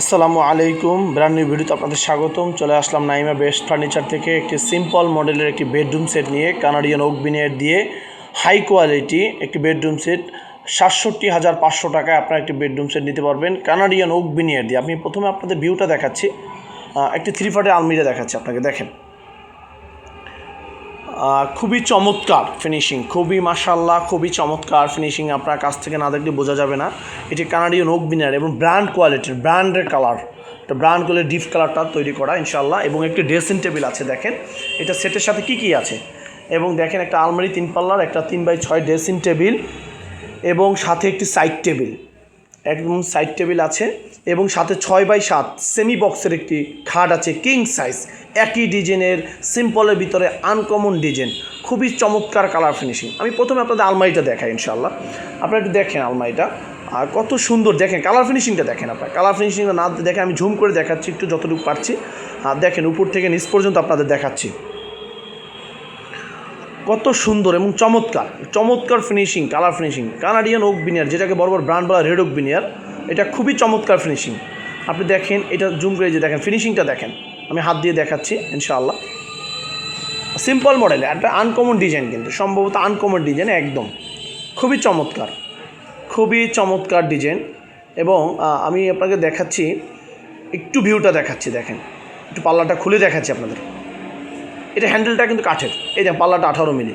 আসসালামু আলাইকুম brand new ভিডিওতে আপনাদের স্বাগতম। চলে আসলাম নাইমা বেস্ট ফার্নিচার থেকে একটি সিম্পল মডেলের একটি বেডরুম সেট নিয়ে কানাডিয়ান ওক বিনিয়ার দিয়ে হাই কোয়ালিটি একটি বেডরুম সেট সাতষট্টি হাজার পাঁচশো টাকায় আপনারা একটি বেডরুম সেট নিতে পারবেন কানাডিয়ান ওক বিনিয়ার দিয়ে। আমি প্রথমে আপনাদের ভিউটা দেখাচ্ছি। একটি থ্রি ফাটে আলমিরা দেখাচ্ছি আপনাকে, দেখেন। খুবই চমৎকার ফিনিশিং খুবই মাসাল্লাহ খুবই চমৎকার ফিনিশিং আপনার কাছ থেকে না দেখলে বোঝা যাবে না। এটি কানাডিয়ান ওক বিনার এবং ব্র্যান্ড কোয়ালিটির ব্র্যান্ডের কালার এটা ব্র্যান্ড কোয়ালিটির ডিপ কালারটা তৈরি করা ইনশাল্লাহ এবং একটি ড্রেসিং টেবিল আছে, দেখেন, এটা সেটের সাথে কি কি আছে? এবং দেখেন একটা আলমারি তিন পাল্লার, একটা তিন বাই ছয় ড্রেসিং টেবিল এবং সাথে একটি সাইড টেবিল একদম সাইড টেবিল আছে এবং সাথে ছয় বাই সাত সেমি বক্সের একটি খাট আছে কিং সাইজ একই ডিজাইনের সিম্পলের ভিতরে আনকমন ডিজাইন খুবই চমৎকার কালার ফিনিশিং আমি প্রথমে আপনাদের আলমারিটা দেখাই ইনশাল্লাহ আপনারা একটু দেখেন আলমারিটা। আর কত সুন্দর দেখেন কালার ফিনিশিংটা দেখেন আপনার। কালার ফিনিশিংটা না দেখে আমি ঝুম করে দেখাচ্ছি, একটু যতটুকু পারছি। আর দেখেন উপর থেকে নিচ পর্যন্ত আপনাদের দেখাচ্ছি। কত সুন্দর এবং চমৎকার চমৎকার finishing colour finishing Canadian oak veneer যেটাকে বড় ব্র্যান্ড বলা রেড ওক বিনিয়ার এটা খুবই চমৎকার ফিনিশিং আপনি দেখেন, এটা জুম করে যে দেখেন ফিনিশিংটা দেখেন। আমি হাত দিয়ে দেখাচ্ছি, ইনশাআল্লাহ। সিম্পল মডেল একটা আনকমন ডিজাইন কিন্তু, সম্ভবত আনকমন ডিজাইন একদম। খুবই চমৎকার খুবই চমৎকার ডিজাইন এবং আমি আপনাকে দেখাচ্ছি, একটু ভিউটা দেখাচ্ছি, দেখেন। একটু পাল্লাটা খুলে দেখাচ্ছি আপনাদের। এটা হ্যান্ডেলটা কিন্তু কাঠের। এই দেখেন, পাল্লাটা আঠারো মিলি।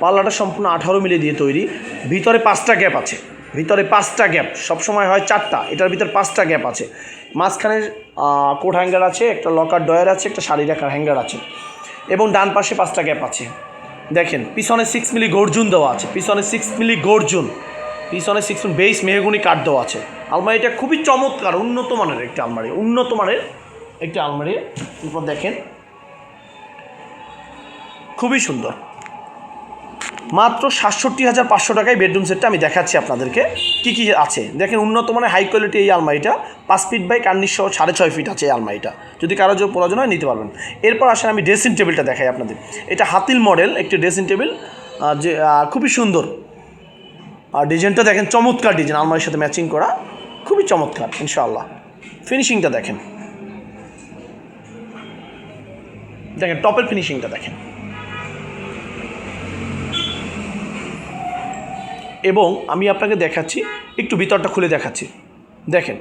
পাল্লাটা সম্পূর্ণ আঠারো মিলি দিয়ে তৈরি। ভিতরে পাঁচটা গ্যাপ আছে। ভিতরে পাঁচটা গ্যাপ। সবসময় হয় চারটা। এটার ভিতরে পাঁচটা গ্যাপ আছে। মাঝখানে কোট হ্যাঙ্গার আছে, একটা লকার ডয়ার আছে, একটা শাড়ি রাখার হ্যাঙ্গার আছে। এবং ডান পাশে পাঁচটা গ্যাপ আছে। দেখেন, পিছনে সিক্স মিলি গর্জুন দেওয়া আছে। পিছনে সিক্স মিলি গর্জুন পিছনে সিক্স মিলি বেস মেহগুনি কাঠ দেওয়া আছে। আলমারিটা খুবই চমৎকার, উন্নত মানের একটি আলমারি। উন্নত মানের একটি আলমারি এরপর দেখেন খুবই সুন্দর। মাত্র সাতষট্টি হাজার পাঁচশো টাকায় বেডরুম সেটটা আমি দেখাচ্ছি আপনাদেরকে। কি কি আছে? দেখেন উন্নত মানের হাই কোয়ালিটি এই আলমারিটা। পাঁচ ফিট বাই কার্নিশ সহ সাড়ে ছয় ফিট আছে এই আলমারিটা। যদি কারও যে প্রয়োজন হয় নিতে পারবেন। এরপর আসেন আমি ড্রেসিং টেবিলটা দেখাই আপনাদের। এটা হাতিল মডেল একটি ড্রেসিং টেবিল যে খুবই সুন্দর। আর ডিজাইনটা দেখেন চমৎকার ডিজাইন আলমারির সাথে ম্যাচিং করা। খুবই চমৎকার, ইনশাআল্লাহ। ফিনিশিংটা দেখেন। দেখেন টপের ফিনিশিংটা দেখেন। এবং আমি আপনাকে দেখাচ্ছি, একটু ভিতরটা খুলে দেখাচ্ছি। দেখেন।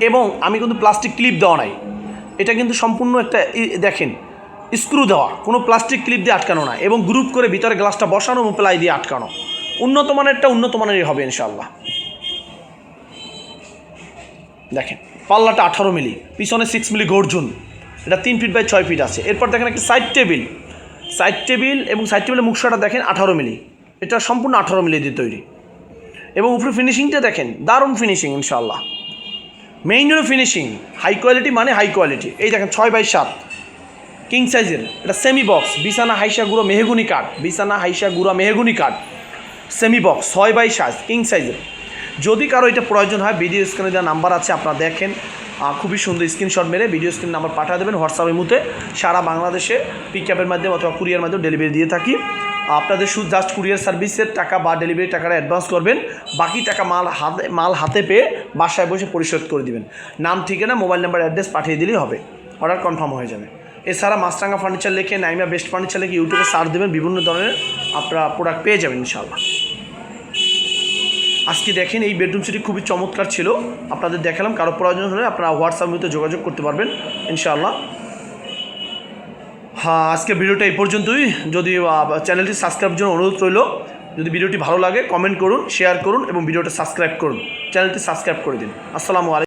এবং আমি কিন্তু প্লাস্টিক ক্লিপ দেওয়া নাই। এটা কিন্তু সম্পূর্ণ একটা দেখেন, স্ক্রু দেওয়া। কোনো প্লাস্টিক ক্লিপ দিয়ে আটকানো না এবং গ্রুপ করে ভিতরে গ্লাসটা বসানো এবং প্লাই দিয়ে আটকানো। উন্নত মানেরটা উন্নত মানেরই হবে ইনশাল্লাহ দেখেন, পাল্লাটা আঠারো মিলি, পিছনে সিক্স মিলি গর্জুন এটা তিন ফিট বাই ছয় ফিট আছে। এরপর দেখেন একটা সাইড টেবিল সাইড টেবিল এবং সাইড টেবিলের মুখসাটা দেখেন আঠারো মিলি। এটা সম্পূর্ণ আঠারো মিলি দিয়ে তৈরি। এবং উপরে ফিনিশিংটা দেখেন, দারুণ ফিনিশিং ইনশাল্লাহ মেইন হলো ফিনিশিং হাই কোয়ালিটি মানে হাই কোয়ালিটি এই দেখেন, ছয় বাই সাত। কিং সাইজের এটা সেমি বক্স বিছানা হাইসা গুঁড়ো মেহেগুনি কাঠ, বিছানা হাইসা গুঁড়া মেহেগুনি কাঠ সেমি বক্স ছয় বাই সাত কিং সাইজের যদি কারও এটা প্রয়োজন হয় ভিডিও স্ক্রিনে যা নাম্বার আছে, আপনারা দেখেন। খুবই সুন্দর স্ক্রিনশট মেরে ভিডিও স্ক্রিন নাম্বার পাঠিয়ে দেবেন হোয়াটসঅ্যাপের মধ্যে সারা বাংলাদেশে পিক আপের মাধ্যমে অথবা কুরিয়ার মাধ্যমে ডেলিভারি দিয়ে থাকি। আপনাদের শুধু জাস্ট কুরিয়ার সার্ভিসের টাকা বা ডেলিভারি টাকাটা অ্যাডভান্স করবেন। বাকি টাকা মাল হাতে মাল হাতে পেয়ে বাসায় বসে পরিশোধ করে দিবেন। নাম, ঠিকানা মোবাইল নাম্বার অ্যাড্রেস পাঠিয়ে দিলেই হবে। অর্ডার কনফার্ম হয়ে যাবে। এছাড়া মাছরাঙ্গা ফার্নিচার লিখে, নাইমা বেস্ট ফার্নিচার লিখে ইউটিউবে সার্চ দেবেন, বিভিন্ন ধরনের আপনারা প্রোডাক্ট পেয়ে যাবেন ইনশাল্লাহ আজকে দেখেন এই বেডরুম সেটি খুবই চমৎকার ছিল। আপনাদের দেখালাম, কারও প্রয়োজন হলে আপনারা হোয়াটসঅ্যাপ মধ্যে যোগাযোগ করতে পারবেন, ইনশাআল্লাহ। আজকে ভিডিওটা এই পর্যন্তই। যদি চ্যানেলটি সাবস্ক্রাইবের জন্য অনুরোধ রইল, যদি ভিডিওটি ভালো লাগে কমেন্ট করুন শেয়ার করুন এবং ভিডিওটা সাবস্ক্রাইব করুন। চ্যানেলটি সাবস্ক্রাইব করে দিন। আসসালামু আলাইকুম।